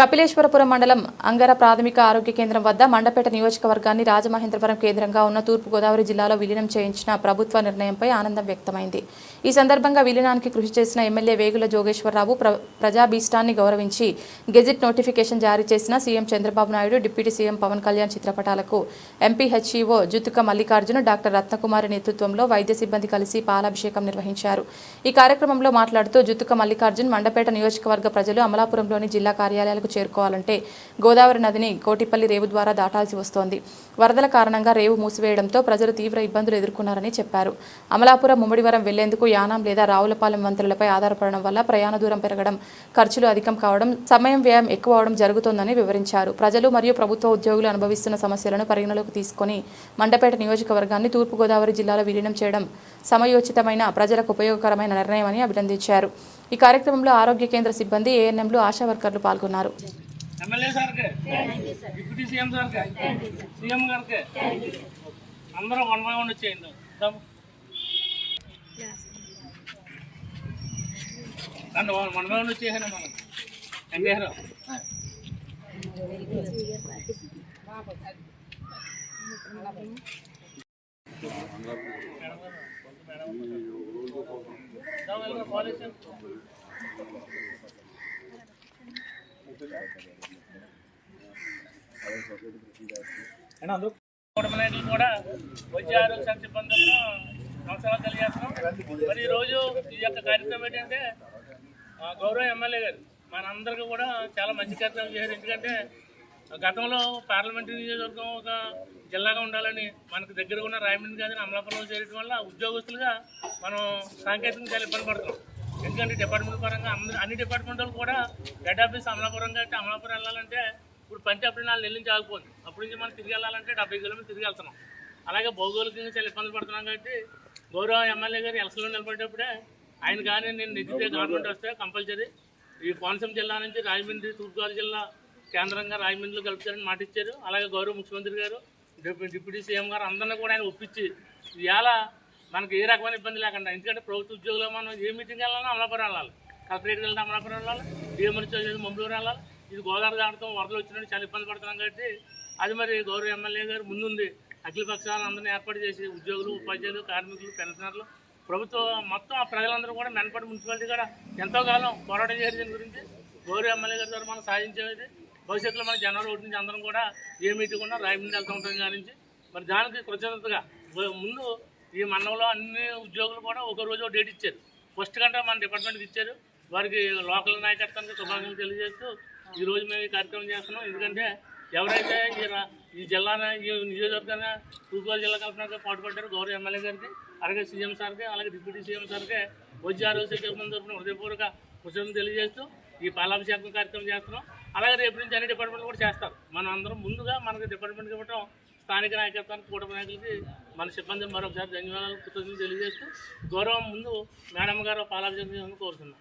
కపిలేశ్వరపురం మండలం అంగర ప్రాథమిక ఆరోగ్య కేంద్రం వద్ద మండపేట నియోజకవర్గాన్ని రాజమహేంద్రవరం కేంద్రంగా ఉన్న తూర్పుగోదావరి జిల్లాలో విలీనం చేయించిన ప్రభుత్వ నిర్ణయంపై ఆనందం వ్యక్తమైంది. ఈ సందర్భంగా విలీనానికి కృషి చేసిన ఎమ్మెల్యే వేగుల జోగేశ్వరరావు ప్ర ప్రజాభీష్టాన్ని గౌరవించి గెజిట్ నోటిఫికేషన్ జారీ చేసిన CM Chandrababu Naidu deputy CM Pawan Kalyan చిత్రపటాలకు MPHEO జుతుక Mallikarjuna doctor Ratnakumari నేతృత్వంలో వైద్య సిబ్బంది కలిసి పాలాభిషేకం నిర్వహించారు. ఈ కార్యక్రమంలో మాట్లాడుతూ జుతుక మల్లికార్జున్ మండపేట నియోజకవర్గ ప్రజలు అమలాపురంలోని జిల్లా కార్యాలయాలకు చేరుకోవాలంటే గోదావరి నదిని కోటిపల్లి రేవు ద్వారా దాటాల్సి వస్తోంది. వరదల కారణంగా రేవు మూసివేయడంతో ప్రజలు తీవ్ర ఇబ్బందులు ఎదుర్కొన్నారని చెప్పారు. అమలాపురం ముమ్మడివరం వెళ్ళేందుకు యానాం లేదా రావులపాలెం వంతెనలపై ఆధారపడడం వల్ల ప్రయాణ దూరం పెరగడం ఖర్చులు అధికం కావడం సమయం వ్యయం ఎక్కువ అవడం జరుగుతోందని వివరించారు. ప్రజలు మరియు ప్రభుత్వ ఉద్యోగులు అనుభవిస్తున్న సమస్యలను పరిగణలోకి తీసుకొని మండపేట నియోజకవర్గాన్ని తూర్పుగోదావరి జిల్లాలో విలీనం చేయడం సమయోచితమైన ప్రజలకు ఉపయోగకరమైన నిర్ణయమని అభినందించారు. ఈ కార్యక్రమంలో ఆరోగ్య కేంద్ర సిబ్బంది ఏఎన్ఎంలు ఆశా వర్కర్లు పాల్గొన్నారు. ఎమ్మెల్యే సార్కి? డిప్యూటీ సీఎం సార్కి? సీఎం గారికి? అందరూ వన్ బై వన్ వచ్చేయండి. వన్ వన్ బై వన్ వచ్చేసాను మనం? కుటుంబ కూడా వైద్య ఆరోగ్య శాఖ సిబ్బందులతో నమస్కారాలు తెలియజేస్తున్నాం. మరి ఈరోజు ఈ యొక్క కార్యక్రమం ఏంటంటే గౌరవ ఎమ్మెల్యే గారు మనందరికీ కూడా చాలా మంచి కార్యక్రమం చేశారు. ఎందుకంటే గతంలో పార్లమెంటరీ నియోజకవర్గం ఒక జిల్లాగా ఉండాలని మనకు దగ్గరగా ఉన్న రాయమండ్రి గారిని అమలాపురంలో చేరడం వల్ల ఉద్యోగస్తులుగా మనం సాంకేతికంగా చాలా ఇబ్బంది పడుతున్నాం. ఎందుకంటే డిపార్ట్మెంట్ పరంగా అందరూ అన్ని డిపార్ట్మెంట్లు కూడా హెడ్ ఆఫీస్ అమలాపురం కాబట్టి అమలాపురం వెళ్ళాలంటే ఇప్పుడు పంచి అప్పుడు నాలుగు నెలల నుంచి ఆగిపోతుంది అప్పటి నుంచి మనం తిరిగి వెళ్ళాలంటే డెబ్బై కిలోమీటర్లు తిరిగి వెళ్తున్నాం. అలాగే భౌగోళికంగా చాలా ఇబ్బంది పడుతున్నాం కాబట్టి గౌరవ ఎమ్మెల్యే గారు ఎలక్షన్లో నిలబడేటప్పుడే ఆయన కానీ నేను నెగ్గితే గవర్నమెంట్ వస్తే కంపల్సరీ ఈ కోనసీమ జిల్లా నుంచి రాజమండ్రి తూర్పుగోదావరి జిల్లా కేంద్రంగా రాజమండ్రిలో కలుపుతారని మాట ఇచ్చారు అలాగే గౌరవ ముఖ్యమంత్రి గారు డిప్యూటీ సీఎం గారు అందరినీ కూడా ఆయన ఒప్పించి ఇవాళ మనకి ఏ రకమైన ఇబ్బంది లేకుండా ఎందుకంటే ప్రభుత్వ ఉద్యోగులు మనం ఏ మీటింగ్ వెళ్ళాలన్నా అమలాపురం వెళ్ళాలి. కలెక్టరేట్కి వెళ్తే అమలాపురం వెళ్ళాలి. డిఎంఎల్సీ వచ్చేది మంగళూరు వెళ్ళాలి. ఇది గోదావరి దాటడం వరదలు వచ్చినట్టు చాలా ఇబ్బంది పడుతున్నాం కాబట్టి అది మరి గౌరవ ఎమ్మెల్యే గారు ముందుంది. అఖిల పక్షాలను అందరినీ ఏర్పాటు చేసి ఉద్యోగులు ఉపాధ్యాయులు కార్మికులు పెన్షనర్లు ప్రభుత్వం మొత్తం ఆ ప్రజలందరూ కూడా మెనపడి మున్సిపాలిటీ కూడా ఎంతో కాలం పోరాటం చేయడం గురించి. గౌరవ ఎమ్మెల్యే గారి ద్వారా మనం సాధించేది భవిష్యత్తులో మన జనవరి ఒకటి నుంచి అందరం కూడా ఏ మీటింగ్ ఉన్నా రాయమండ్రి వెళ్తూ ఉంటాం దాని నుంచి. మరి దానికి కృతజ్ఞతగా ముందు ఈ మండలంలో అన్ని ఉద్యోగులు కూడా ఒక రోజు ఒక డేట్ ఇచ్చారు. ఫస్ట్ కంటే మన డిపార్ట్మెంట్కి ఇచ్చారు. వారికి లోకల్ నాయకత్వానికి శుభాకాంక్షలు తెలియజేస్తూ ఈ రోజు మేము ఈ కార్యక్రమం చేస్తున్నాం. ఎందుకంటే ఎవరైతే ఈ జిల్లాన ఈ నియోజకవర్గాన ఈ తూర్పుగోదావరి జిల్లా కల్పనగా పాటుపడ్డారు గౌరవ ఎమ్మెల్యే గారికి అలాగే సీఎం సార్కి అలాగే డిప్యూటీ సీఎం సార్కి వైద్య ఆరోగ్య శాఖ మంది తరఫున హృదయపూర్వక కృషులను తెలియజేస్తూ ఈ పాలాభిషేకం కార్యక్రమం చేస్తున్నాం. అలాగే రేపు నుంచి అన్ని డిపార్ట్మెంట్లు కూడా చేస్తారు. మనం అందరం ముందుగా మనకి డిపార్ట్మెంట్కి ఇవ్వటం స్థానిక నాయకత్వానికి కూటమి నాయకులకి మన సిబ్బంది మరొకసారి ధన్యవాదాలు కృతజ్ఞతలు తెలియజేస్తూ గౌరవం ముందు మేడం గారు పాలాభిషేకం కోరుతున్నాం.